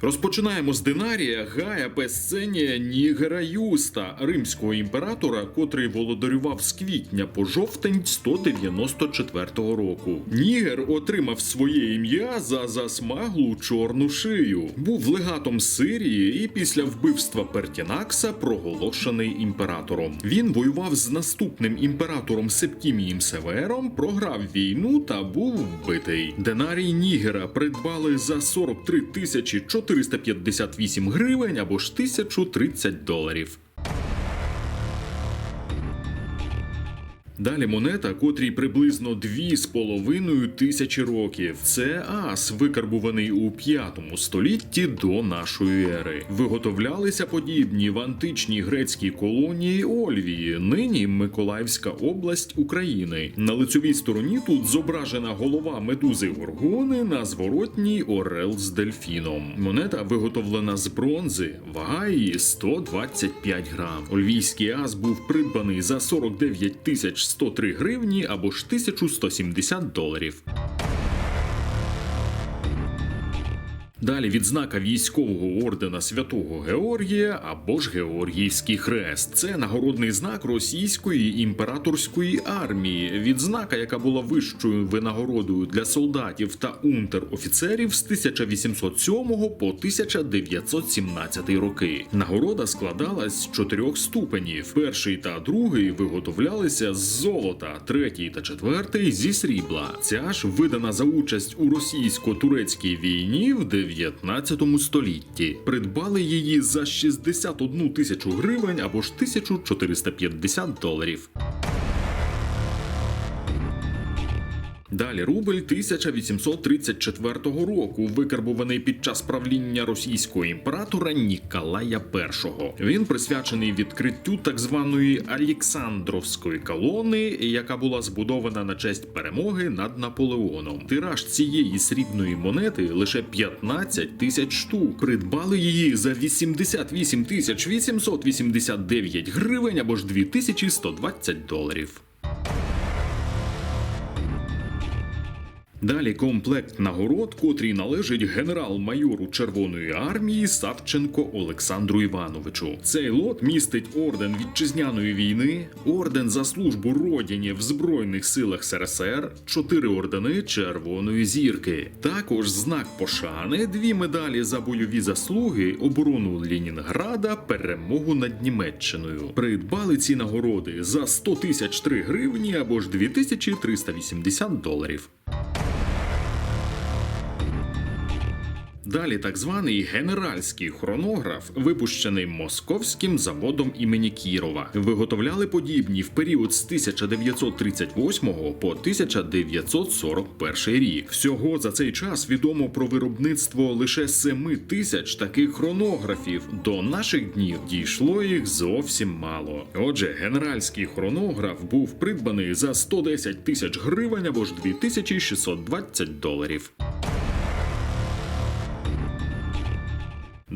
Розпочинаємо з динарія Гая Песценія Нігера Юста, римського імператора, котрий володарював з квітня по жовтень 194 року. Нігер отримав своє ім'я за засмаглу чорну шию. Був легатом Сирії і після вбивства Пертінакса проголошений імператором. Він воював з наступним імператором Септімієм Севером, програв війну та був вбитий. Динарій Нігера придбали за 43 тисячі 458 гривень або ж 1030 доларів. Далі монета, котрій приблизно 2,5 тисячі років. Це ас, викарбуваний у 5 столітті до нашої ери. Виготовлялися подібні в античній грецькій колонії Ольвії, нині Миколаївська область України. На лицьовій стороні тут зображена голова медузи Горгони, на зворотній орел з дельфіном. Монета виготовлена з бронзи, вага її 125 грам. Ольвійський ас був придбаний за 49 тисяч 103 гривні або ж 1170 доларів. Далі відзнака військового ордена Святого Георгія або ж Георгіївський хрест. Це нагородний знак російської імператорської армії. Відзнака, яка була вищою винагородою для солдатів та унтер-офіцерів з 1807 по 1917 роки. Нагорода складалась з чотирьох ступенів. Перший та другий виготовлялися з золота, третій та четвертий зі срібла. Ця ж видана за участь у російсько-турецькій війні в 19 столітті. Придбали її за 61 тисячу гривень або ж 1450 доларів. Далі рубль 1834 року, викарбуваний під час правління російського імператора Ніколая І. Він присвячений відкриттю так званої Олександровської колони, яка була збудована на честь перемоги над Наполеоном. Тираж цієї срібної монети лише 15 тисяч штук. Придбали її за 88 тисяч 889 гривень або ж 2120 доларів. Далі комплект нагород, котрий належить генерал-майору Червоної армії Савченко Олександру Івановичу. Цей лот містить орден вітчизняної війни, орден за службу родині в Збройних силах СРСР, чотири ордени Червоної зірки. Також знак пошани, дві медалі за бойові заслуги, оборону Ленінграда, перемогу над Німеччиною. Придбали ці нагороди за 100 тисяч 3 гривні або ж 2380 доларів. Далі так званий генеральський хронограф, випущений московським заводом імені Кірова. Виготовляли подібні в період з 1938 по 1941 рік. Всього за цей час відомо про виробництво лише 7 тисяч таких хронографів. До наших днів дійшло їх зовсім мало. Отже, генеральський хронограф був придбаний за 110 тисяч гривень або ж 2620 доларів.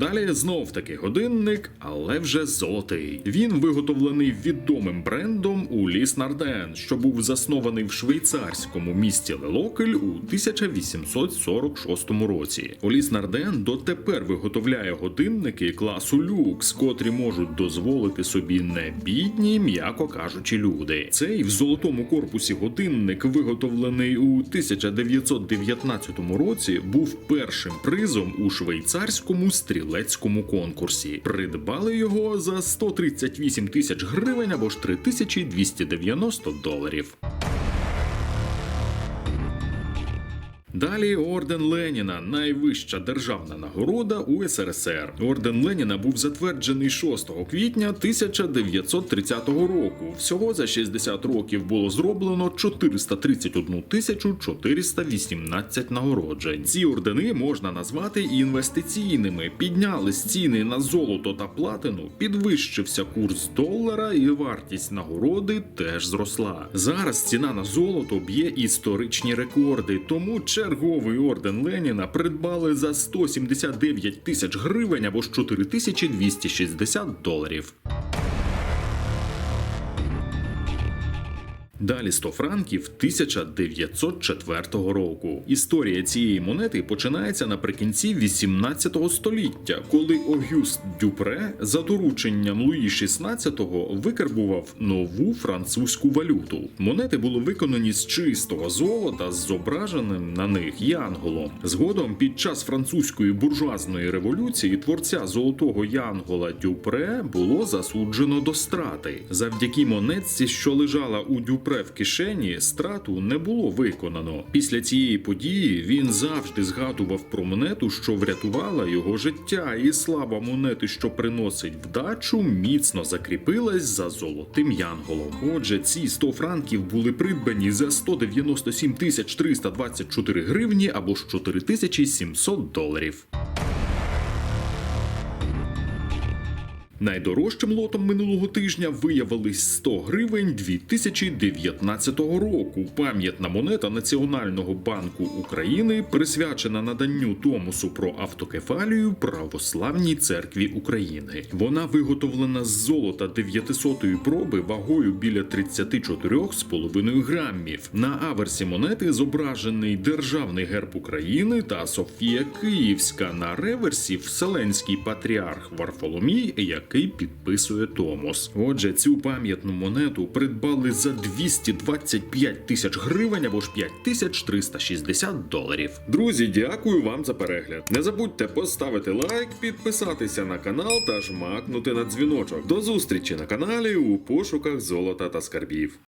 Далі знов таки годинник, але вже золотий. Він виготовлений відомим брендом Уліс Нарден, що був заснований в швейцарському місті Лелокель у 1846 році. Уліс Нарден дотепер виготовляє годинники класу люкс, котрі можуть дозволити собі не бідні, м'яко кажучи, люди. Цей в золотому корпусі годинник, виготовлений у 1919 році, був першим призом у швейцарському стрілецькому конкурсі. Придбали його за 138 тисяч гривень або ж 3290 доларів. Далі орден Леніна, найвища державна нагорода у СРСР. Орден Леніна був затверджений 6 квітня 1930 року. Всього за 60 років було зроблено 431 тисячу 418 нагороджень. Ці ордени можна назвати інвестиційними. Піднялись ціни на золото та платину, підвищився курс долара, і вартість нагороди теж зросла. Зараз ціна на золото б'є історичні рекорди, тому черговий орден Леніна придбали за 179 тисяч гривень або ж 4260 доларів. Далі 100 франків 1904 року. Історія цієї монети починається наприкінці 18 століття, коли Огюст Дюпре за дорученням Луї XVI викарбував нову французьку валюту. Монети були виконані з чистого золота з зображеним на них янголом. Згодом, під час французької буржуазної революції, творця золотого янгола Дюпре було засуджено до страти. Завдяки монетці, що лежала у Дюпре в кишені, страту не було виконано. Після цієї події він завжди згадував про монету, що врятувала його життя, і слава монети, що приносить вдачу, міцно закріпилась за золотим янголом. Отже, ці 100 франків були придбані за 197 тисяч 324 гривні або ж 4700 доларів. Найдорожчим лотом минулого тижня виявились 100 гривень 2019 року. Пам'ятна монета Національного банку України присвячена наданню Томосу про автокефалію Православній церкві України. Вона виготовлена з золота 900-ї проби вагою біля 34,5 грамів. На аверсі монети зображений державний герб України та Софія Київська. На реверсі Вселенський патріарх Варфоломій, який підписує Томос. Отже, цю пам'ятну монету придбали за 225 тисяч гривень або ж 5360 доларів. Друзі, дякую вам за перегляд. Не забудьте поставити лайк, підписатися на канал та жмакнути на дзвіночок. До зустрічі на каналі у пошуках золота та скарбів.